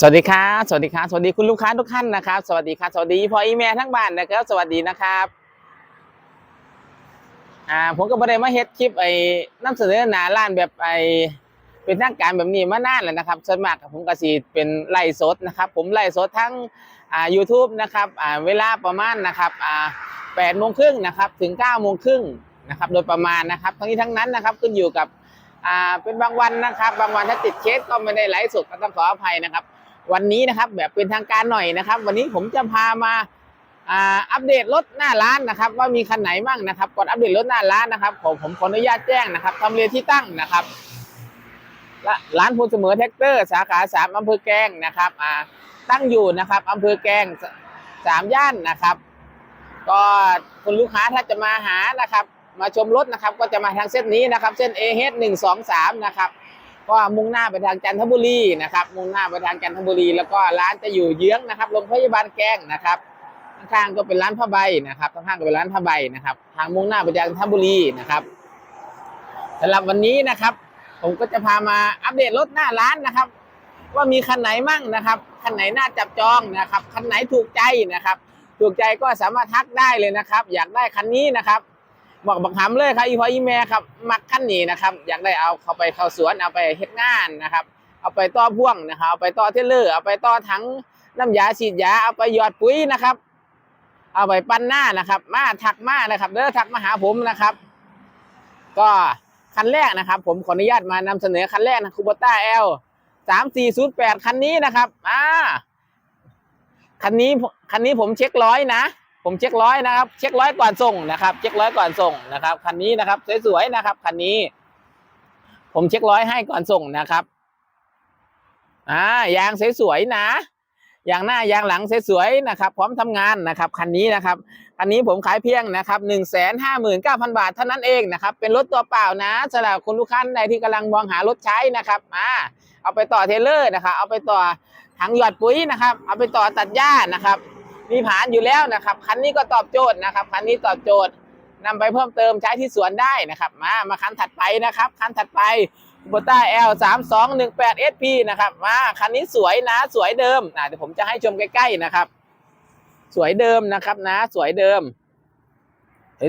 สวัสดีครับสวัสดีครับสวัสดีคุณลูกค้าทุกท่านนะครับ สวัสดีครับสวัสดีพ่ออีแม่ทั้งบ้านนะครับ สวัสดีนะครับอ่าผมก็บ่ได้มาเฮ็ดคลิปไอ้นำเสนอหน้าร้านแบบไอ้เป็นทางการแบบนี้มานานแล้วนะครับส่วนมากผมก็สิเป็นไลฟ์สดนะครับ ผมไลฟ์สดทั้งอ่า YouTube นะครับอ่าเวลาประมาณนะครับอ่า8โมงครึ่งนะครับถึง9โมงครึ่งนะครับโดยประมาณนะครับ ทั้งนี้ทั้งนั้นนะครับขึ้นอยู่กับอ่าเป็นบางวันนะครับ บางวันถ้าติดเคสก็ไม่ได้ไลฟ์สดก็ต้องขออภัยนะครับ วันนี้นะครับ แบบเป็นทางการหน่อยนะครับ วันนี้ผมจะพามาอัปเดตรถหน้าร้านนะครับ ว่ามีคันไหนบ้างนะครับก่อนอัปเดตรถหน้าร้านนะครับผมผมขออนุญาตแจ้งนะครับทำเลที่ตั้งนะครับร้านพูนเสมอแท็กเตอร์ สาขาสามอำเภอแกลงนะครับตั้งอยู่นะครับอำเภอแกลงสามย่านนะครับ ก็คุณลูกค้าถ้าจะมาหานะครับ มาชมรถนะครับ ก็จะมาทางเส้นนี้นะครับ เส้น A H หนึ่งสองสามนะครับ ก็มุ่งหน้าไปทางจันทบุรีนะครับมุ่งหน้าไปทางจันทบุรี แล้วก็ร้านจะอยู่เยื้องนะครับโรงพยาบาลแกล้งนะครับข้างๆก็เป็นร้านผ้าใบนะครับข้างๆก็เป็นร้านผ้าใบนะครับ ทางมุ่งหน้าไปจันทบุรีนะครับสำหรับวันนี้นะครับ ผมก็จะพามาอัปเดตรถหน้าร้านนะครับ ว่ามีคันไหนมั่งนะครับคันไหนน่าจับจองนะครับคันไหนถูกใจนะครับ ถูกใจก็สามารถทักได้เลยนะครับ อยากได้คันนี้นะครับ บอกบักหำเลยครับอีพออีแม่ครับมักขั้นนี้นะครับ อยากได้เอาเข้าไปเข้าสวนเอาไปเฮ็ดงานนะครับ เอาไปต่อพ่วงนะครับเอาไปต่อเทเลอร์เอาไปต่อถังน้ำยาฉีดยาเอาไปหยอดปุ๋ยนะครับ เอาไปปั้นหน้านะครับ มาทักมานะครับเด้อทักมาหาผมนะครับ ก็คันแรกนะครับ ผมขออนุญาตมานำเสนอคันแรกนะคูบต้าเอลสามสี่ศูนย์แปดคันนี้นะครับอ่าคันนี้คันนี้ผมเช็คร้อยนะ ผมเช็คร้อยนะครับ เช็คร้อยก่อนส่งนะครับ เช็คร้อยก่อนส่งนะครับคันนี้นะครับสวยๆนะครับคันนี้ ผมเช็คร้อยให้ก่อนส่งนะครับอ่ายางสวยๆนะยางหน้ายางหลังสวยๆนะครับ พร้อมทำงานนะครับคันนี้นะครับคันนี้ผมขายเพียงนะครับหนึ่งแสนห้าหมื่นเก้าพันบาทเท่านั้นเองนะครับ เป็นรถตัวเปล่านะสำหรับคุณลูกค้าใดที่กำลังมองหารถใช้นะครับอ่าเอาไปต่อเทเลอร์นะครับ เอาไปต่อถังหยอดปุ๋ยนะครับ เอาไปต่อตัดหญ้านะครับ มีผ่านอยู่แล้วนะครับคันนี้ก็ตอบโจทย์นะครับคันนี้ตอบโจทย์นำไปเพิ่มเติมใช้ที่สวนได้นะครับ มามาคันถัดไปนะครับ คันถัดไปโบต้า L 3 2 1 8 SP นะครับมาคันนี้สวยนะสวยเดิมนะเดี๋ยวผมจะให้ชมใกล้ๆนะครับ สวยเดิมนะครับนะสวยเดิม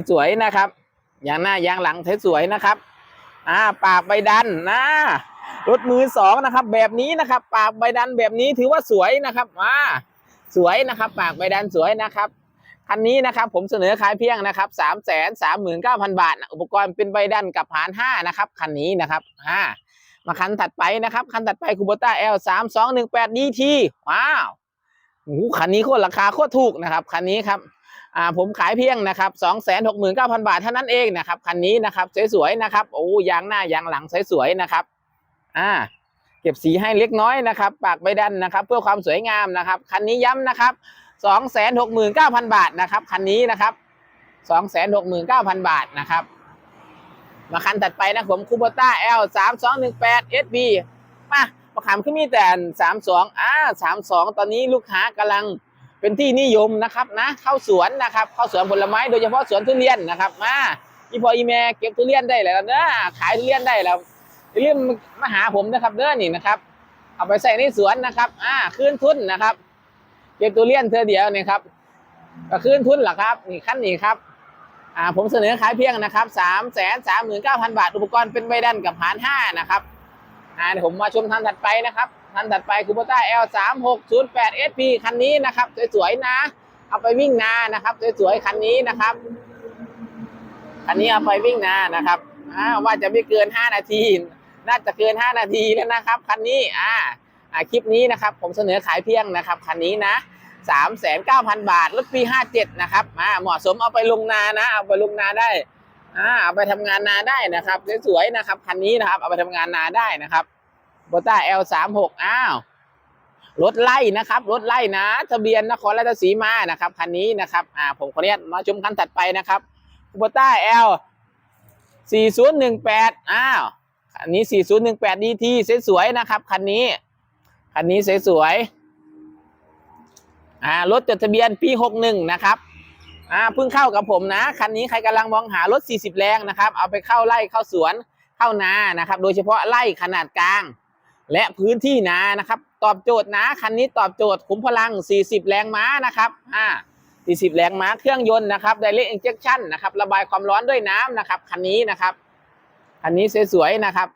สวยๆนะครับยางหน้ายางหลังสวยๆนะครับอ่าปากใบดันนะรถมือสองนะครับ แบบนี้นะครับ ปากใบดันแบบนี้ถือว่าสวยนะครับมา สวยนะครับปากใบดันสวยนะครับคันนี้นะครับผมเสนอขายเพียงนะครับสามแสนสามหมื่นเก้าพันบาท อุปกรณ์เป็นใบดันกับหารห้านะครับคันนี้นะครับอ่ามาคันถัดไปนะครับ คันถัดไปคูโบต้า L สามสองหนึ่งแปดดีทีว้าวโอ้คันนี้โคตรราคาโคตรถูกนะครับคันนี้ครับอ่าผมขายเพียงนะครับสองแสนหกหมื่นเก้าพันบาทเท่านั้นเองนะครับคันนี้นะครับสวยๆนะครับโอ้ยางหน้ายางหลังสวยๆนะครับอ่า เก็บสีให้เล็กน้อยนะครับ ปากใบดันนะครับ เพื่อความสวยงามนะครับ คันนี้ย้ำนะครับสองแสนหกหมื่นเก้าพันบาทนะครับ คันนี้นะครับสองแสนหกหมื่นเก้าพันบาทนะครับ มาคันถัดไปนะผมคูโบต้า L สามสองหนึ่งแปด SB มาประคำขึ้นมีแต่สามสองอ่าสามสองตอนนี้ลูกค้ากำลังเป็นที่นิยมนะครับนะเข้าสวนนะครับเข้าสวนผลไม้โดยเฉพาะสวนทุเรียนนะครับ มาอีพออีเมเก็บทุเรียนได้แล้วนะขายทุเรียนได้แล้ว อย่าลืมมาหาผมนะครับเด้อนี่นะครับ เอาไปใส่ในสวนนะครับ อ่าคืนทุนนะครับเก็บตัวเลี้ยนเธอเดียวเนี่ยครับก็คืนทุนหรอครับ นี่ขั้นนี้ครับ อ่าผมเสนอขายเพียงนะครับสามแสนสามหมื่นเก้าพันบาท อุปกรณ์เป็นใบดันกับหารห้านะครับ อ่าเดี๋ยวผมมาชมทันถัดไปนะครับทันถัดไปคูโบต้า L สามหกศูนย์แปด SP คันนี้นะครับสวยๆนะ เอาไปวิ่งนานะครับสวยๆคันนี้นะครับ คันนี้เอาไปวิ่งนานะครับอ่าว่าจะไม่เกินห้านาที น่าจะเกิน 5 นาทีแล้วนะครับคันนี้อ่าคลิปนี้นะครับผมเสนอขายเพียงนะครับคันนี้นะสามแสนเก้าพันบาทรถปีห้าเจ็ดนะครับอ่าเหมาะสมเอาไปลงนานะ เอาไปลงนาได้อ่าเอาไปทำงานนาได้นะครับสวยๆนะครับคันนี้นะครับเอาไปทำงานนาได้นะครับโบต้า L สามหกอ้าวรถไล่นะครับรถไล่นะ ทะเบียนนครราชสีมานะครับคันนี้นะครับอ่าผมขออนุญาตมาชมคันถัดไปนะครับโบต้า L สี่ศูนย์หนึ่งแปดอ้าว คันนี้ 4018 DT สวยๆนะครับ คันนี้ คันนี้สวยๆอ่ารถจดทะเบียนปี 61 นะครับอ่าเพิ่งเข้ากับผมนะ คันนี้ใครกำลังมองหารถ 40 แรงนะครับ เอาไปเข้าไร่เข้าสวนเข้านานะครับ โดยเฉพาะไร่ขนาดกลาง และพื้นที่นานะครับ ตอบโจทย์นะ คันนี้ตอบโจทย์ขุมพลัง 40 แรงม้านะครับอ่า40 แรงม้าเครื่องยนต์นะครับ Direct Injection นะครับ ระบายความร้อนด้วยน้ำนะครับ คันนี้นะครับ คันนี้สวยๆนะครับ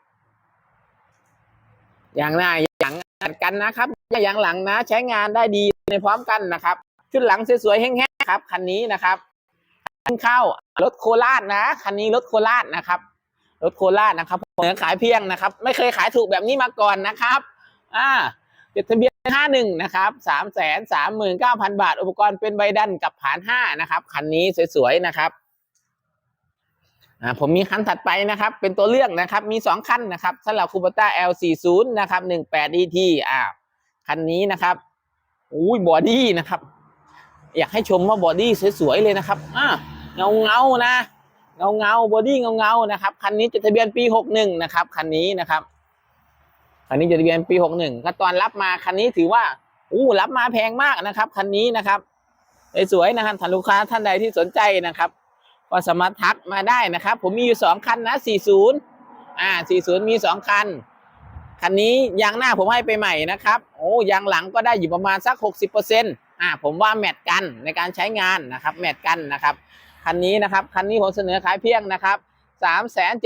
อย่างหน้าอย่างอัดกันนะครับอย่างหลังนะ ใช้งานได้ดีในพร้อมกันนะครับ ชุดหลังสวยๆแห้งๆครับคันนี้นะครับเข้ารถโคราชนะคันนี้รถโคราชนะครับรถโคราชนะครับผมขายเพียงนะครับ ไม่เคยขายถูกแบบนี้มาก่อนนะครับอ่าจดทะเบียนห้าหนึ่งนะครับสามแสนสามหมื่นเก้าพันบาท อุปกรณ์เป็นใบดันกับผานห้านะครับ คันนี้สวยๆ นะครับ อ่าผมมีคันถัดไปนะครับ เป็นตัวเลือกนะครับ มีสองคันนะครับสำหรับคูปต้า L40 นะครับ 18 DT อ่าคันนี้นะครับอุ้ยบอดี้นะครับ อยากให้ชมว่าบอดี้สวยๆเลยนะครับอ่าเงาเงานะ เงาเงาบอดี้เงาเงานะครับคันนี้จดทะเบียนปี 61 นะครับคันนี้นะครับคันนี้จดทะเบียนปี 61ก็ตอนรับมาคันนี้ถือว่าอู้รับมาแพงมากนะครับคันนี้นะครับสวยๆนะครับท่านลูกค้าท่านใดที่สนใจนะครับ ก็สามารถทักมาได้นะครับ ผมมีอยู่สองคันนะ40อ่า40มีสองคัน คันนี้ยางหน้าผมให้ไปใหม่นะครับ โอ้ยางหลังก็ได้อยู่ประมาณสัก60%อ่าผมว่าแมทกันในการใช้งานนะครับ แมทกันนะครับ คันนี้นะครับ คันนี้ผมเสนอขายเพียงนะครับ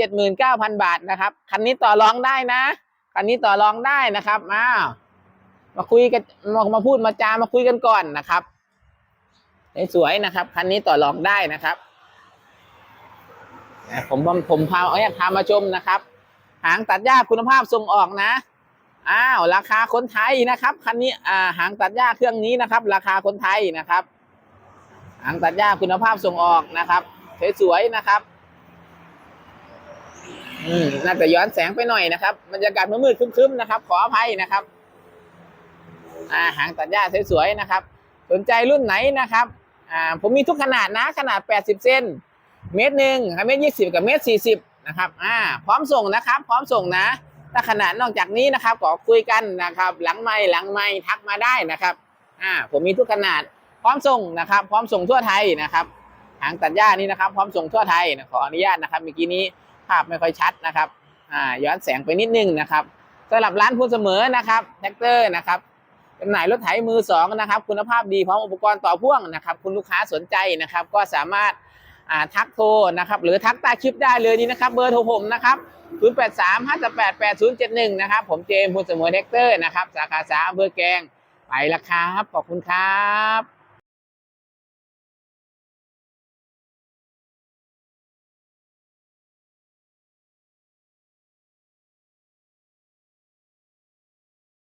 379,000บาทนะครับ คันนี้ต่อรองได้นะ คันนี้ต่อรองได้นะครับมามาคุยกันมามาพูดมาจามาคุยกันก่อนนะครับสวยๆนะครับ คันนี้ต่อรองได้นะครับ ผมผมพาเอาอยากพามาชมนะครับ หางตัดหญ้าคุณภาพส่งออกนะอ้าวราคาคนไทยนะครับคันนี้อ่าหางตัดหญ้าเครื่องนี้นะครับ ราคาคนไทยนะครับ หางตัดหญ้าคุณภาพส่งออกนะครับสวยๆนะครับอืมน่าจะย้อนแสงไปหน่อยนะครับบรรยากาศมืดๆครึ้มๆนะครับ ขออภัยนะครับ อ่าหางตัดหญ้าสวยๆนะครับ สนใจรุ่นไหนนะครับ อ่าผมมีทุกขนาดนะ ขนาด 80 เซน เมตรหนึ่งเมตรยี่สิบกับเมตรสี่สิบนะครับอ่าพร้อมส่งนะครับ พร้อมส่งนะถ้าขนาดนอกจากนี้นะครับก็คุยกันนะครับ หลังไม่หลังไม่ทักมาได้นะครับอ่าผมมีทุกขนาดพร้อมส่งนะครับ พร้อมส่งทั่วไทยนะครับหางตัดหญ้านี่นะครับ พร้อมส่งทั่วไทยนะขออนุญาตนะครับเมื่อกี้นี้ภาพไม่ค่อยชัดนะครับอ่าย้อนแสงไปนิดนึงนะครับสำหรับร้านพูนเสมอนะครับแท็กเตอร์นะครับจำหน่ายรถไถมือสองนะครับ คุณภาพดีพร้อมอุปกรณ์ต่อพ่วงนะครับ คุณลูกค้าสนใจนะครับ ก็สามารถ ทักโทรนะครับหรือทักใต้คลิปได้เลยนี่นะครับเบอร์โทรผมนะครับ0 8 3 5 8 8 0 7 1นะครับผมเจมส์พูนเสมอเทคเตอร์นะครับสาขาสามอำเภอแกงไปละครับขอบคุณครับ